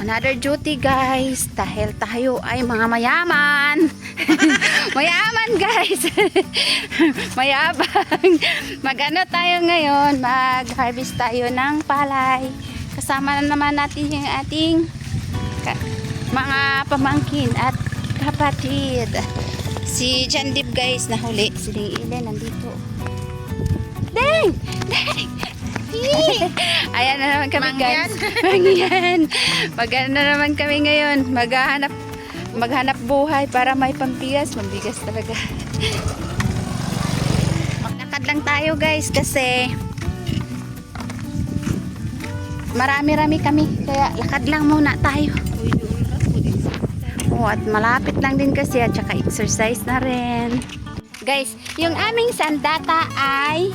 Another duty guys dahil tayo ay mga mayaman. mayaman guys. Mayabang. Magano tayo ngayon, mag-harvest tayo ng palay. Kasama na naman natin yung ating mga pamangkin at kapatid. Si Deep guys nahuli. Si Ding Ile nandito. Ding! Ding! Ayan na naman kami guys. Mangyan. Magano na naman kami ngayon. Maghahanap maghanap buhay para may pambigas. Pambigas talaga. Maglakad lang tayo guys kasi marami-rami kami. Kaya lakad lang muna tayo. Oh, at malapit lang din kasi at saka exercise na rin. Guys, yung aming sandata ay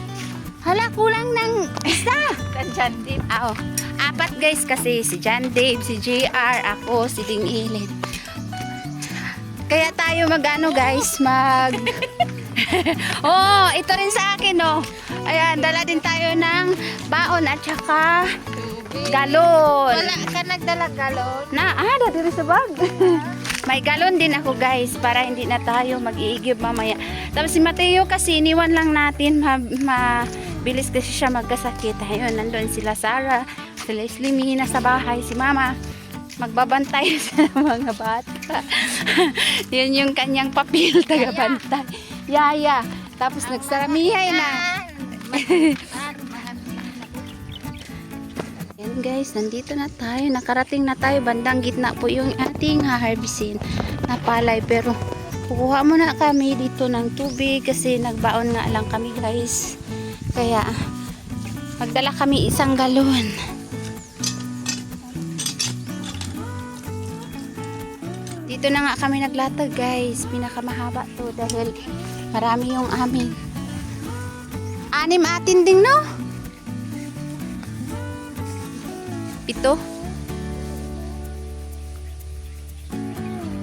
hala kulang ng isa. John Deep. Ah, oh. Apat guys kasi si John Dave, si JR, ako, si Ding Ilin. Kaya tayo magano guys, mag Oh, ito rin sa akin oh. Ayan, dala din tayo ng baon at saka galon. Wala ka nagdala galon. Na, ah, dati sa bag. May galon din ako guys para hindi na tayo mag-iigib mamaya. Tapos si Mateo kasi iniwan lang natin ma, mabilis kasi siya magkasakit. Ayun, nandun sila Sarah, si Leslie Mina sa bahay, si Mama. Magbabantay sa mga bata. Yun yung kanyang papel, tagabantay. Yaya. Tapos nagsaramihay na. Yan guys, nandito na tayo. Nakarating na tayo. Bandang gitna po yung ating haharbisin na palay. Pero kukuha muna kami dito ng tubig kasi nagbaon nga lang kami guys. Kaya magdala kami isang galon. Dito na nga kami naglatag guys. Pinakamahaba to dahil marami yung amin. Anim atin ding no? Pito.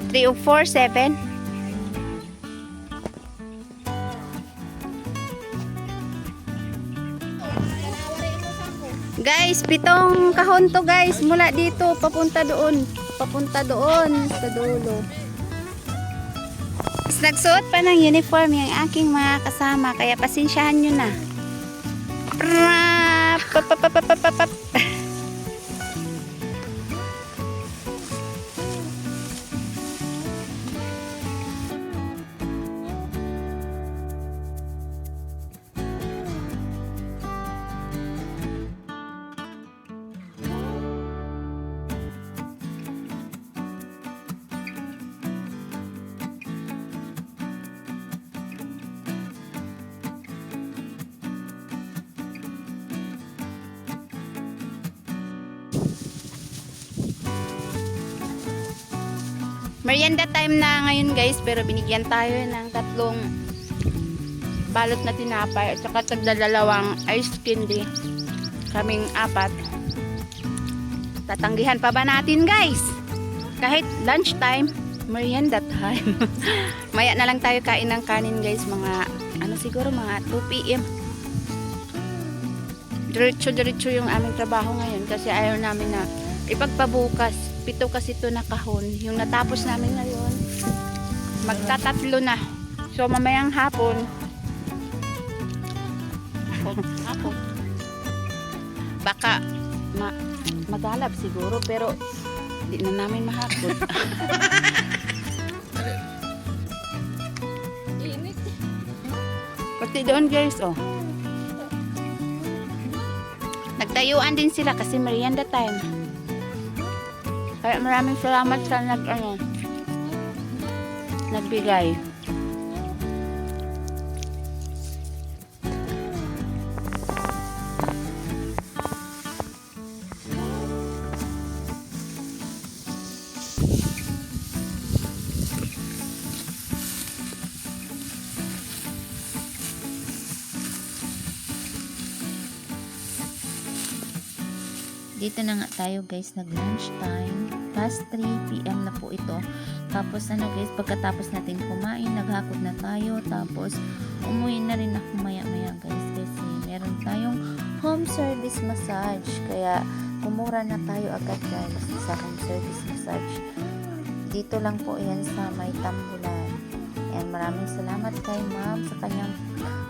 3 o 4, 7. Guys, pitong kahon to guys. Mula dito, papunta doon. Papunta doon sa dulo. Nagsuot pa ng uniform yung aking mga kasama. Kaya pasensyahan nyo na. Prap, pap, pap, pap, pap, pap, Merienda time na ngayon guys, pero binigyan tayo ng tatlong balot na tinapay at saka tagdadalawang ice candy. Kaming apat. Tatanggihan pa ba natin guys? Kahit lunch time, merienda time. Maya na lang tayo kain ng kanin guys, mga ano siguro mga 2 p.m. Diretso-diretso yung aming trabaho ngayon kasi ayaw namin na ipagpabukas. Pito kasi ito na kahon. Yung natapos namin ngayon, magtatatlo na. So mamayang hapon, Ako. baka ma magalab siguro pero di na namin mahapon. Pati doon guys, oh. Nagtayuan din sila kasi merienda time. Kaya maraming salamat sa nag, ano, nagbigay. Dito na nga tayo guys, nag lunch time. Past 3 p.m. na po ito. Tapos ano guys, pagkatapos natin kumain, naghakot na tayo. Tapos umuwi na rin ako maya maya guys. Kasi meron tayong home service massage. Kaya kumura na tayo agad guys sa home service massage. Dito lang po yan sa may tambulan. And maraming salamat kay ma'am sa kanyang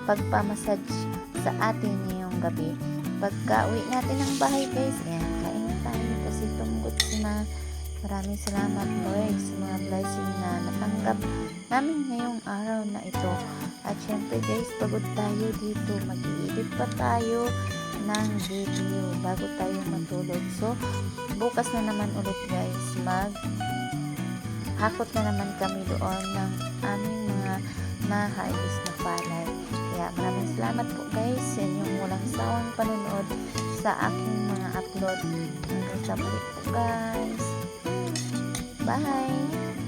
pagpamassage sa atin ngayong gabi. Pagka uwi natin ng bahay guys, ayan, kain na tayo kasi tunggot na maraming salamat Lord sa mga blessing na natanggap namin ngayong araw na ito. At syempre guys, pagod tayo dito. Mag-edit pa tayo ng video bago tayo matulog. So, bukas na naman ulit guys, mag hakot na naman kami doon ng aming mga na-harvest na palay. Kaya maraming salamat po guys sa inyong walang sawang panonood sa aking mga upload. Hanggang sa muli po guys. Bye!